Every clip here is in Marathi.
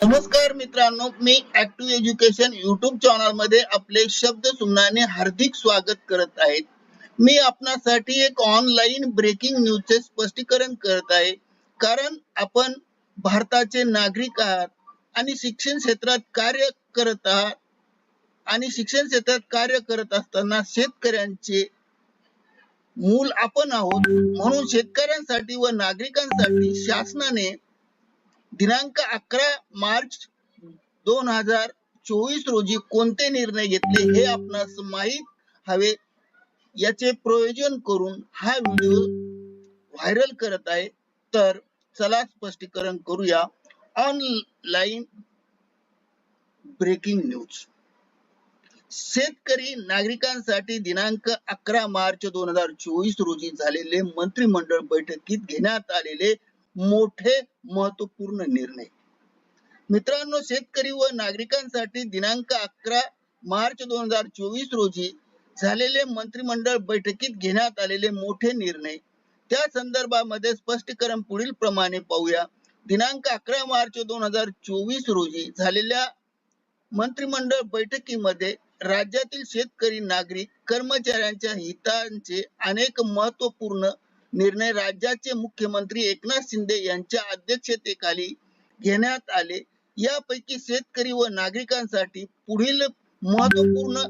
नमस्कार मित्रांनो मी ऍक्टिव्ह एज्युकेशन युट्यूब चॅनलमध्ये आपले शब्द सुमनाने हार्दिक स्वागत करत आहे. मी आपणासाठी एक ऑनलाईन ब्रेकिंग न्यूजचे स्पष्टीकरण करत आहे. कारण आपण भारताचे नागरिक आहात आणि शिक्षण क्षेत्रात कार्य करत आहात आणि शिक्षण क्षेत्रात कार्य करत असताना शेतकऱ्यांचे मूल आपण आहोत. म्हणून शेतकऱ्यांसाठी व नागरिकांसाठी शासनाने दिनांक अकरा मार्च दोन हजार चोवीस रोजी कोणते निर्णय घेतले हे आपणास माहीत हवे? याचे प्रयोजन करून हा व्हिडिओ व्हायरल करत आहे. तर चला स्पष्टीकरण करूया. Online breaking news. शेतकरी नागरिकांसाठी दिनांक अकरा मार्च दोन हजार चोवीस रोजी झालेले मंत्रिमंडळ बैठकीत घेण्यात आलेले मोठे महत्त्वपूर्ण निर्णय. मित्रांनो शेतकरी व नागरिकांसाठी दिनांक अकरा मार्च दोन हजार चोवीस रोजी झालेले मंत्रिमंडळ बैठकीत घेण्यात आलेले मोठे निर्णय. त्या संदर्भामध्ये स्पष्टीकरण पुढील प्रमाणे पाहूया. दिनांक अकरा मार्च दोन हजार चोवीस रोजी झालेल्या मंत्रिमंडळ बैठकीमध्ये राज्यातील शेतकरी नागरिक कर्मचाऱ्यांच्या हितांचे अनेक महत्त्वपूर्ण निर्णय राज्याचे मुख्यमंत्री एकनाथ शिंदे यांच्या अध्यक्षतेखाली घेण्यात आले. यापैकी शेतकरी व नागरिकांसाठी पुढील महत्त्वपूर्ण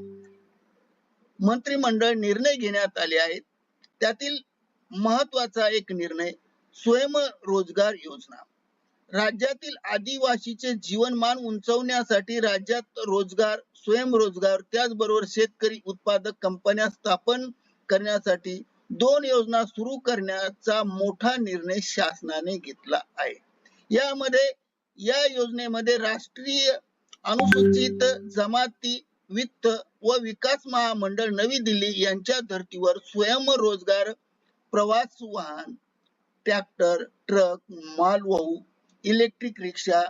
मंत्रिमंडळ निर्णय घेण्यात आले आहेत. त्यातील महत्त्वाचा एक निर्णय स्वयंरोजगार योजना. राज्यातील आदिवासीचे जीवनमान उंचवण्यासाठी राज्यात रोजगार स्वयंरोजगार त्याचबरोबर शेतकरी उत्पादक कंपन्या स्थापन करण्यासाठी दोन योजना सुरू करण्याचा मोठा निर्णय शासनाने घेतला आहे. यामध्ये या योजनेमध्ये राष्ट्रीय अनुसूचित जमाती वित्त व विकास महामंडळ नवी दिल्ली यांच्या धर्तीवर स्वयंरोजगार प्रवास वाहन ट्रॅक्टर ट्रक मालवाहू इलेक्ट्रिक रिक्षा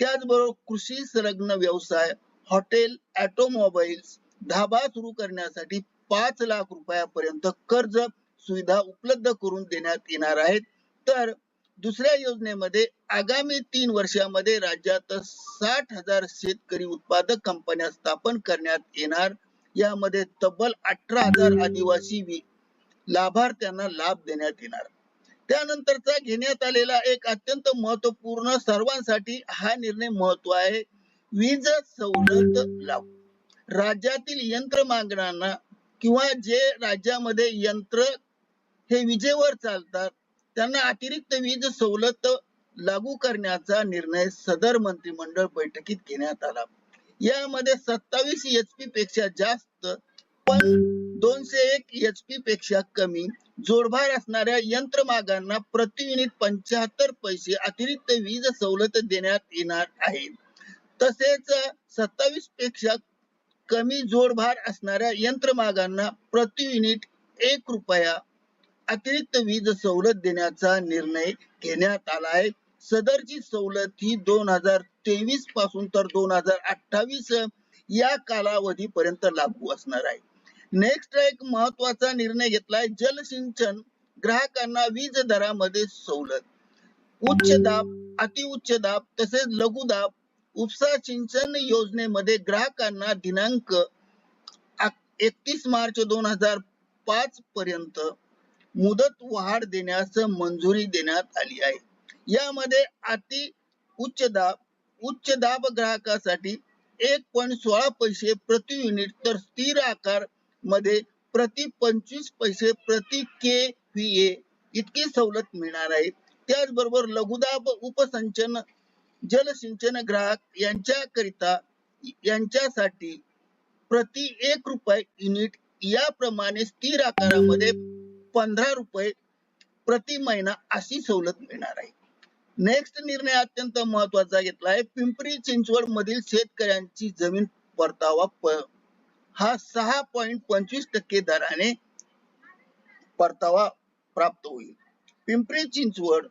त्याचबरोबर कृषी संलग्न व्यवसाय हॉटेल ऑटोमोबाईल्स धाबा सुरू करण्यासाठी पाच लाख रुपयापर्यंत कर्ज सुविधा उपलब्ध करून देण्यात येणार आहेत. तर दुसऱ्या योजनेमध्ये आगामी तीन वर्षामध्ये राज्यात साठ हजार शेतकरी उत्पादक कंपन्या स्थापन करण्यात येणार. यामध्ये तब्बल अठरा हजार आदिवासी लाभार्थ्यांना लाभ देण्यात येणार. त्यानंतरचा घेण्यात आलेला एक अत्यंत महत्त्वपूर्ण सर्वांसाठी हा निर्णय महत्त्व आहे. वीज सवलत लागू राज्यातील यंत्रमागांना किंवा जे राज्यामध्ये यंत्र हे विजेवर चालतात त्यांना अतिरिक्त वीज सवलत लागू करण्याचा निर्णय सदर मंत्रिमंडळ बैठकीत घेण्यात आला. यामध्ये सत्तावीस एच पी पेक्षा जास्त पण दोनशे एक एच पी पेक्षा कमी जोडभार असणाऱ्या यंत्रमागांना प्रति युनिट पंच्याहत्तर पैसे अतिरिक्त वीज सवलत देण्यात येणार आहे. तसेच सत्तावीसपेक्षा कमी जोडभार असणाऱ्या यंत्रमागांना प्रति युनिट एक रुपया अतिरिक्त वीज सवलत देण्याचा निर्णय घेण्यात आला आहे. सदरची सवलत ही दोन हजार तेवीसपासून तर दोन हजार अठ्ठावीस या कालावधीपर्यंत लागू असणार आहे. नेक्स्ट एक महत्त्वाचा निर्णय घेतलाय जलसिंचन ग्राहकांना वीज दरामध्ये सवलत. उच्च दाब अतिउच्च दाब तसेच लघु दाब उपसा सिंचन योजनेमध्ये ग्राहकांना दिनांक एकतीस मार्च दोन हजार पाच पर्यंत मुदत वाढ देण्यास मंजुरी देण्यात आली आहे. यामध्ये अति उच्च दाब उच्च दाब ग्राहकासाठी एक पॉईंट सोळा पैसे प्रति युनिट तर स्थिर आकारमध्ये प्रति पंचवीस पैसे प्रति के व्ही ए इतकी सवलत मिळणार आहे. त्याचबरोबर लघुदाब उपसंचन जलसिंचन ग्राहक यांच्याकरिता यांच्यासाठी प्रति एक रुपये युनिट याप्रमाणे स्थिर आकारामध्ये पंधरा रुपये प्रति महिना अशी सवलत मिळणार आहे. नेक्स्ट निर्णय अत्यंत महत्त्वाचा घेतला आहे. पिंपरी चिंचवड मधील शेतकऱ्यांची जमीन परतावा प- हा सहा पॉईंट पंचवीस टक्के दराने परतावा प्राप्त होईल. पिंपरी चिंचवड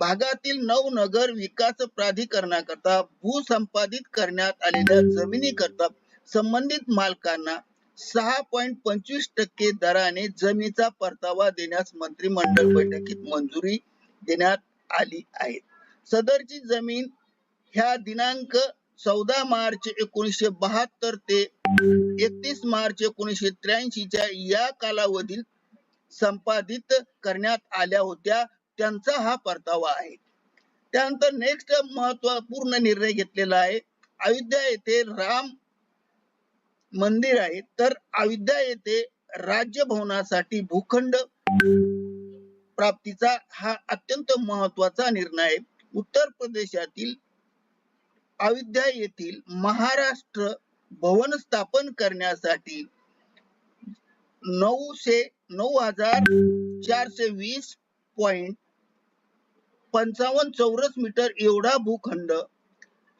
भागातील नऊ नगर विकास प्राधिकरणाकरता भूसंपादित करण्यात आलेल्या जमिनीकरता संबंधित मालकांना सहा पॉईंट पंचवीस टक्के दराने जमिनीचा परतावा देण्यास मंत्रिमंडळ बैठकीत मंजुरी देण्यात आली आहे. सदरची जमीन ह्या दिनांक चौदा मार्च एकोणीसशे बहात्तर ते एकतीस मार्च एकोणीसशे त्र्याऐंशीच्या या कालावधीत संपादित करण्यात आल्या होत्या. त्यांचा हा परतावा आहे. त्यानंतर नेक्स्ट महत्त्वपूर्ण निर्णय घेतलेला आहे. अयोध्या येथे राम मंदिर आहे. तर अयोध्या येथे राज्य भवनासाठी भूखंड प्राप्तीचा हा अत्यंत महत्त्वाचा निर्णय आहे. उत्तर प्रदेशातील अयोध्या येथील महाराष्ट्र भवन स्थापन करण्यासाठी नऊशे नऊ हजार चारशे वीस पॉइंट पंचावन्न चौरस मीटर एवढा भूखंड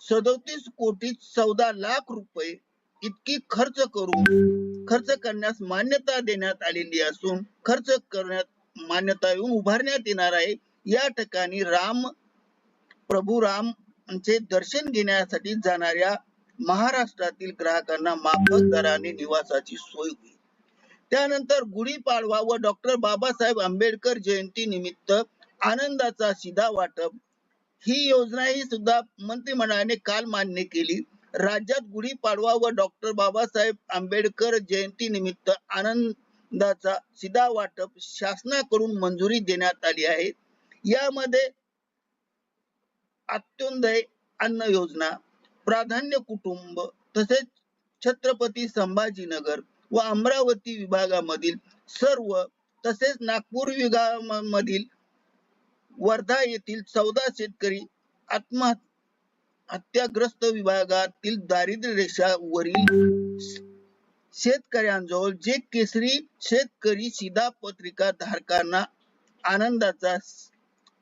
सदोतीस कोटी चौदा लाख रुपये इतकी खर्च करून खर्च करण्यास मान्यता देण्यात आलेली असून खर्च करण्यात मान्यता येऊन उभारण्यात येणार आहे. या ठिकाणी राम प्रभू रामचे दर्शन घेण्यासाठी जाणाऱ्या महाराष्ट्रातील ग्राहकांना माफक दराने निवासाची सोय होईल. त्यानंतर गुढीपाडवा व डॉक्टर बाबासाहेब आंबेडकर जयंती निमित्त आनंदाचा शिधा वाटप. ही योजना ही सुद्धा मंत्रिमंडळाने काल मान्य केली. राज्यात गुढीपाडवा व डॉक्टर बाबासाहेब आंबेडकर जयंती निमित्त आनंदाचा सीधा वाटप शासनाकडून मंजुरी देण्यात आली आहे. यामध्ये अत्युदय अन्न योजना प्राधान्य कुटुंब तसेच छत्रपती संभाजीनगर व अमरावती विभागामधील सर्व तसेच नागपूर विभागामधील वर्धा येथील चौदा शेतकरी आत्महत्याग्रस्त विभागातील दारिद्र्य रेषावरील शेतकऱ्यांजवळ जे केसरी शेतकरी शिधा पत्रिका धारकांना आनंदाचा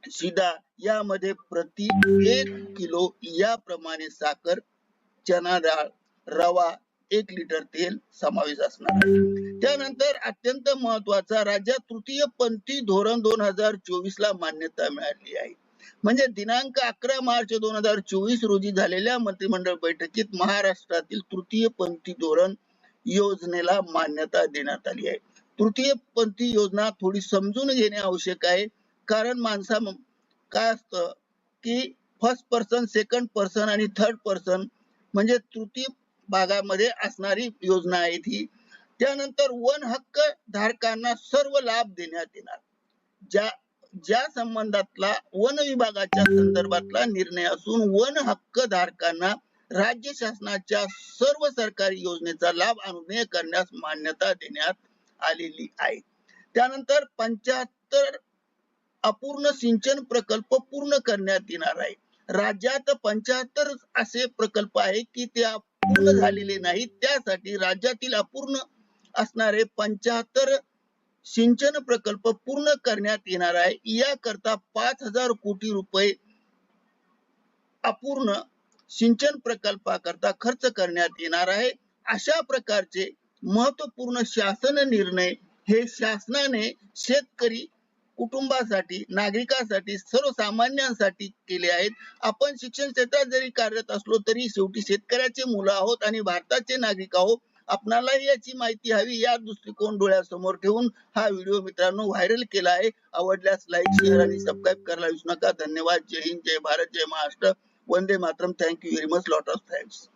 शिधा यामध्ये प्रति एक किलो याप्रमाणे साखर चना डाळ रवा एक लिटर तेल समावेश असणार आहे. त्यानंतर अत्यंत महत्त्वाचा राज्यात तृतीय पंथी धोरण दोन हजार चोवीस ला मान्यता मिळाली आहे. म्हणजे दिनांक अकरा मार्च दोन हजार चोवीस रोजी झालेल्या मंत्रिमंडळ बैठकीत महाराष्ट्रातील तृतीय पंथी धोरण योजनेला मान्यता देण्यात आली आहे. तृतीय पंथी योजना थोडी समजून घेणे आवश्यक आहे. कारण माणसा काय असतं की फर्स्ट पर्सन सेकंड पर्सन आणि थर्ड पर्सन म्हणजे तृतीय भागामध्ये असणारी योजना आहे ती त्यानंतर वन हक्क धारकांना सर्व लाभ देण्यात येणार. ज्या ज्या संबंधातला वन विभागाच्या संदर्भातला निर्णय असून वन हक्क धारकांना राज्य शासनाच्या सर्व सरकारी योजनेचा लाभ अनुमेय करण्यास मान्यता देण्यात आलेली आहे. त्यानंतर पंच्याहत्तर अपूर्ण सिंचन प्रकल्प पूर्ण करण्यात येणार आहे. राज्यात पंच्याहत्तर असे प्रकल्प आहे की त्या पूर्ण झालेले नाहीत. त्यासाठी राज्यातील अपूर्ण असणारे पंच्याहत्तर सिंचन प्रकल्प पूर्ण करण्यात येणार आहे. याकरता पाच हजार कोटी रुपये अपूर्ण सिंचन प्रकल्पाकरता खर्च करण्यात येणार आहे. अशा प्रकारचे महत्त्वपूर्ण शासन निर्णय हे शासनाने शेतकरी कुटुंबासाठी नागरिकांसाठी सर्वसामान्यांसाठी केले आहेत. आपण शिक्षण क्षेत्रात जरी कार्यरत असलो तरी शेवटी शेतकऱ्याचे मुलं आहोत आणि भारताचे नागरिक आहोत. आपणालाही याची माहिती हवी या दृष्टिकोन डोळ्यासमोर ठेवून हा व्हिडिओ मित्रांनो व्हायरल केला आहे. आवडल्यास लाईक शेअर आणि सबस्क्राईब करायला विसरू नका. धन्यवाद. जय हिंद. जय भारत. जय महाराष्ट्र. वंदे Mataram. Thank you very much lot of thanks